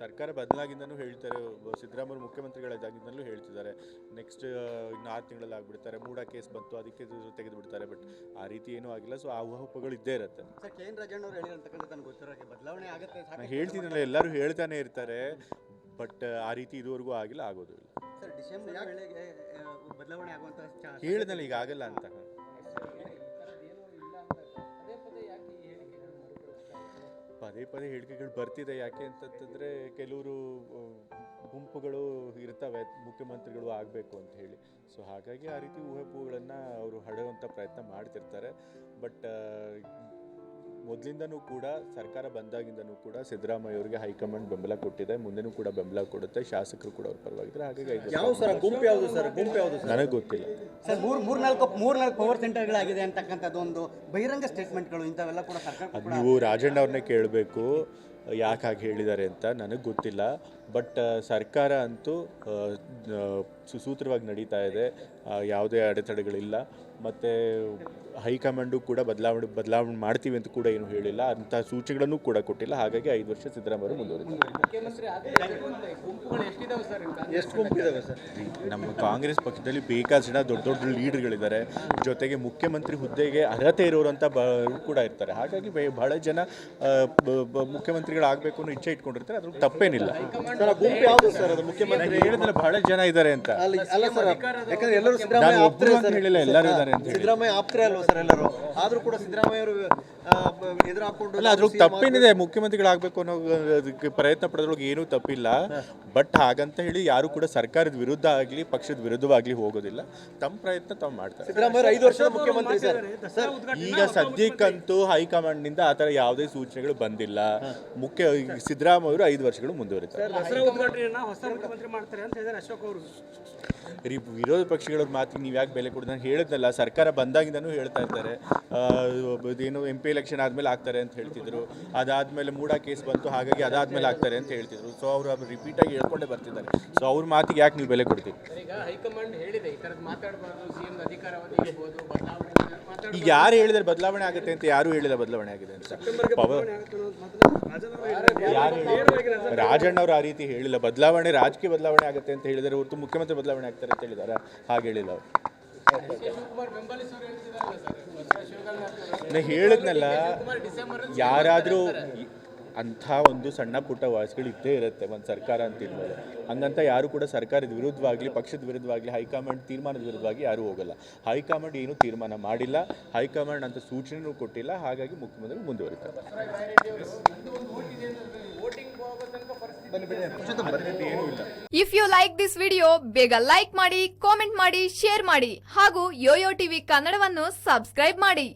ಸರ್ಕಾರ ಬದಲಾಗಿಂದನೂ ಹೇಳ್ತಾರೆ ಸಿದ್ದರಾಮಯ್ಯ ಮುಖ್ಯಮಂತ್ರಿಗಳಿದ್ದಾಗಿಂದಲೂ ಹೇಳ್ತಿದ್ದಾರೆ. ನೆಕ್ಸ್ಟ್ ಇನ್ನು ಆರು ತಿಂಗಳಲ್ಲಿ ಆಗ್ಬಿಡ್ತಾರೆ ಮೂಡ ಕೇಸ್ ಬಂತು ಅದಕ್ಕೆ ತೆಗೆದು ಬಿಡ್ತಾರೆ ಬಟ್ ಆ ರೀತಿ ಏನೂ ಆಗಿಲ್ಲ. ಸೊ ಆ ಊಹಾಪೋಹಗಳು ಇದ್ದೇ ಇರುತ್ತೆ. Sir K. ರಾಜಣ್ಣ ಅವರು ಹೇಳಿರ್ತಕ್ಕಂಥ ನನಗೆ ಬದಲಾವಣೆ ಆಗುತ್ತೆ ನಾನು ಹೇಳ್ತೀನಲ್ಲ ಎಲ್ಲರೂ ಹೇಳ್ತಾನೆ ಇರ್ತಾರೆ ಬಟ್ ಆ ರೀತಿ ಇದುವರೆಗೂ ಆಗಿಲ್ಲ ಆಗೋದು ಇಲ್ಲ. ಸರ್ ಡಿಸೆಂಬರ್ ವೇಳೆಗೆ ಬದಲಾವಣೆ ಆಗುವಂತ ಹೇಳಿದಲ್ಲ ಈಗ ಆಗಲ್ಲ ಅಂತ. ಪದೇ ಪದೇ ಹೇಳಿಕೆಗಳು ಬರ್ತಿದೆ. ಯಾಕೆ ಅಂತಂತಂದರೆ ಕೆಲವರು ಗುಂಪುಗಳು ಇರ್ತವೆ, ಮುಖ್ಯಮಂತ್ರಿಗಳು ಆಗಬೇಕು ಅಂತ ಹೇಳಿ. ಸೊ ಹಾಗಾಗಿ ಆ ರೀತಿ ಊಹೆಪುಗಳನ್ನು ಅವರು ಹಡೆಯುವಂಥ ಪ್ರಯತ್ನ ಮಾಡ್ತಿರ್ತಾರೆ. ಬಟ್ ಮೊದಲಿಂದನೂ ಕೂಡ ಸರ್ಕಾರ ಬಂದಾಗಿಂದನೂ ಕೂಡ ಸಿದ್ದರಾಮಯ್ಯ ಅವರಿಗೆ ಹೈಕಮಾಂಡ್ ಬೆಂಬಲ ಕೊಟ್ಟಿದೆ. ಮುಂದೆನೂ ಕೂಡ ಬೆಂಬಲ ಕೊಡುತ್ತೆ. ಶಾಸಕರು ಕೂಡ ಅವ್ರ ಪರವಾಗಿದ್ರೆ ಹಾಗಾಗಿ ಯಾವ ಸರ್? ಗುಂಪು ಯಾವುದು ಸರ್? ಗುಂಪು ಯಾವುದು ಸರ್? ನನಗೆ ಗೊತ್ತಿಲ್ಲ. ಸರ್ ಮೂರ್ ಮೂರ್ನಾಲ್ಕು ಮೂರ್ನಾಲ್ಕು ಪವರ್ ಸೆಂಟರ್ಗಳಾಗಿದೆ ಅಂತಕ್ಕಂಥದ್ದು ಒಂದು ಬಹಿರಂಗ ಸ್ಟೇಟ್ಮೆಂಟ್ಗಳು ಇಂಥವೆಲ್ಲ ಕೂಡ ಸರ್ಕಾರ ನೀವು ರಾಜಣ್ಣ ಅವ್ರನ್ನೇ ಕೇಳಬೇಕು. ಯಾಕೆ ಹಾಗೆ ಹೇಳಿದ್ದಾರೆ ಅಂತ ನನಗೆ ಗೊತ್ತಿಲ್ಲ. ಬಟ್ ಸರ್ಕಾರ ಅಂತೂ ಸುಸೂತ್ರವಾಗಿ ನಡೀತಾ ಇದೆ. ಯಾವುದೇ ಅಡೆತಡೆಗಳಿಲ್ಲ. ಮತ್ತು ಹೈಕಮಾಂಡು ಕೂಡ ಬದಲಾವಣೆ ಬದಲಾವಣೆ ಮಾಡ್ತೀವಿ ಅಂತ ಕೂಡ ಏನು ಹೇಳಿಲ್ಲ. ಅಂಥ ಸೂಚನೆಗಳನ್ನು ಕೂಡ ಕೊಟ್ಟಿಲ್ಲ. ಹಾಗಾಗಿ ಐದು ವರ್ಷ ಸಿದ್ದರಾಮಯ್ಯ ಮುಖ್ಯಮಂತ್ರಿ ಸರ್ ನಮ್ಮ ಕಾಂಗ್ರೆಸ್ ಪಕ್ಷದಲ್ಲಿ ಬೇಕಾದ ಜನ ದೊಡ್ಡ ದೊಡ್ಡ ಲೀಡರ್ಗಳಿದ್ದಾರೆ. ಜೊತೆಗೆ ಮುಖ್ಯಮಂತ್ರಿ ಹುದ್ದೆಗೆ ಅರ್ಹತೆ ಇರೋರಂಥ ಬ ಕೂಡ ಇರ್ತಾರೆ. ಹಾಗಾಗಿ ಬಹಳ ಜನ ಬ- ಮುಖ್ಯಮಂತ್ರಿಗಳಾಗಬೇಕು ಅನ್ನೋ ಇಚ್ಛೆ ಇಟ್ಕೊಂಡಿರ್ತಾರೆ ಅದ್ರ ತಪ್ಪೇನಿಲ್ಲ. ಸರ್ ಗುಂಪು ಯಾವುದು ಸರ್ ಮುಖ್ಯಮಂತ್ರಿ? ನಾನು ಹೇಳಿದ್ನಲ್ಲ ಬಹಳ ಜನ ಇದ್ದಾರೆ ಅಂತ. ಅಲ್ಲ ಅಲ್ಲ ಸರ್ ಯಾಕಂದ್ರೆ ಎಲ್ಲರೂ ನಾನು ಸಿದ್ದರಾಮಯ್ಯ ಒಬ್ರು ಅಂತ ಹೇಳಿಲ್ಲ ಎಲ್ಲರೂ ಇದ್ದಾರೆ ಅಂತ ಹೇಳಿ. ಸಿದ್ದರಾಮಯ್ಯ ಆಪ್ತರೇ ಅಲ್ವಾ ಸರ್ ಎಲ್ಲರೂ? ಆದ್ರೂ ಕೂಡ ಸಿದ್ದರಾಮಯ್ಯ ಅವರು ಎದುರಾಕೊಂಡು ಅಲ್ಲ ಅದ್ರ ತಪ್ಪೇನಿದೆ ಮುಖ್ಯಮಂತ್ರಿಗಳಾಗಬೇಕು ಅನ್ನೋ ಅದಕ್ಕೆ ಪ್ರಯತ್ನ ಪಡೋದ್ರೊಳಗೆ ಏನೂ ತಪ್ಪಿಲ್ಲ. ಬಟ್ ಹಾಗಂತ ಹೇಳಿ ಯಾರು ಕೂಡ ಸರ್ಕಾರದ ವಿರುದ್ಧ ಆಗಲಿ ಪಕ್ಷದ ವಿರುದ್ಧವಾಗಲಿ ಹೋಗೋದಿಲ್ಲ. ತಮ್ಮ ಪ್ರಯತ್ನ ತಾವು ಮಾಡ್ತಾರೆ. ಸಿದ್ದರಾಮಯ್ಯ ಐದು ವರ್ಷದ ಮುಖ್ಯಮಂತ್ರಿ ಸರ್. ಈಗ ಸದ್ಯಕ್ಕಂತೂ ಹೈಕಮಾಂಡ್ನಿಂದ ಆ ಆತರ ಯಾವುದೇ ಸೂಚನೆಗಳು ಬಂದಿಲ್ಲ. ಮುಖ್ಯ ಸಿದ್ದರಾಮಯ್ಯ ಅವರು ಐದು ವರ್ಷಗಳು ಮುಂದುವರಿತಾರೆ. ದಸರಾ ಉದ್ಘಾಟನೆಯನ್ನ ಹೊಸ ಮುಖ್ಯಮಂತ್ರಿ ಮಾಡ್ತಾರೆ ಅಂತ ಹೇಳಿದ್ದಾರೆ ಅಶೋಕ್ ಅವರು. ರೀ ವಿರೋಧ ಪಕ್ಷಗಳ ಮಾತಿಗೆ ನೀವು ಯಾಕೆ ಬೆಲೆ ಕೊಡೋದು ನಾನು ಹೇಳಿದ್ನಲ್ಲ ಸರ್ಕಾರ ಬಂದಾಗಿಂದನೂ ಹೇಳ್ತಾ ಇದ್ದಾರೆ ಏನು ಎಂ ಪಿ ಎಲೆಕ್ಷನ್ ಆದಮೇಲೆ ಆಗ್ತಾರೆ ಅಂತ ಹೇಳ್ತಿದ್ರು. ಅದಾದಮೇಲೆ ಮೂಡ ಕೇಸ್ ಬಂತು ಹಾಗಾಗಿ ಅದಾದಮೇಲೆ ಆಗ್ತಾರೆ ಅಂತ ಹೇಳ್ತಿದ್ರು. ಸೊ ಅವರು ರಿಪೀಟ್ ರಿಪೀಟಾಗಿ ಹೇಳ್ಕೊಂಡೇ ಬರ್ತಿದ್ದಾರೆ. ಸೊ ಅವ್ರ ಮಾತಿಗೆ ಯಾಕೆ ನೀವು ಬೆಲೆ ಕೊಡ್ತೀವಿ ಈಗ ಹೈಕಮಾಂಡ್ ಹೇಳಿದೆ ಈ ಮಾತಾಡಬಾರ್ದು ಅಧಿಕಾರಾವಧಿ ಈಗ ಯಾರು ಹೇಳಿದ್ರೆ ಬದಲಾವಣೆ ಆಗುತ್ತೆ ಅಂತ ಯಾರು ಹೇಳಿಲ್ಲ ಬದಲಾವಣೆ ಆಗಿದೆ ಅಂತ? ಪವರ್ ಯಾರು ಹೇಳಿದ್ರು? ರಾಜಣ್ಣ ಅವರು ಆ ರೀತಿ ಹೇಳಿಲ್ಲ. ಬದಲಾವಣೆ ರಾಜಕೀಯ ಬದಲಾವಣೆ ಆಗುತ್ತೆ ಅಂತ ಹೇಳಿದರೆ. ಹೊರತು ಮುಖ್ಯಮಂತ್ರಿ ಬದಲಾವಣೆ ಆಗ್ತಾರೆ ಅಂತ ಹೇಳಿದಾರೆ? ಹಾಗೆ ಹೇಳಿಲ್ಲ ಅವರು. ನಾ ಹೇಳಿದ್ನಲ್ಲ ಯಾರಾದರೂ ಅಂಥ ಒಂದು ಸಣ್ಣ ಪುಟ್ಟ ವಾಯ್ಸ್ಗಳು ಇದ್ದೇ ಇರುತ್ತೆ ಒಂದು ಸರ್ಕಾರ ಅಂತ ಇದ್ಮೇಲೆ ಹಂಗಂತ ಯಾರು ಕೂಡ ಸರ್ಕಾರದ ವಿರುದ್ಧವಾಗಲಿ, ಪಕ್ಷದ ವಿರುದ್ಧವಾಗಲಿ, ಹೈಕಮಾಂಡ್ ತೀರ್ಮಾನದ ವಿರುದ್ಧವಾಗಿ ಯಾರೂ ಹೋಗಲ್ಲ. ಹೈಕಮಾಂಡ್ ಏನೂ ತೀರ್ಮಾನ ಮಾಡಿಲ್ಲ, ಹೈಕಮಾಂಡ್ ಅಂತ ಸೂಚನೆನೂ ಕೊಟ್ಟಿಲ್ಲ, ಹಾಗಾಗಿ ಮುಖ್ಯಮಂತ್ರಿ ಮುಂದುವರಿತಾರೆ. If you like this video ಬೇಗ ಲೈಕ್ ಮಾಡಿ ಕಾಮೆಂಟ್ ಮಾಡಿ ಶೇರ್ ಮಾಡಿ, ಹಾಗೂ ಯೋಯೋ ಟಿವಿ ಕನ್ನಡವನ್ನು ಸಬ್ಸ್ಕ್ರೈಬ್ ಮಾಡಿ.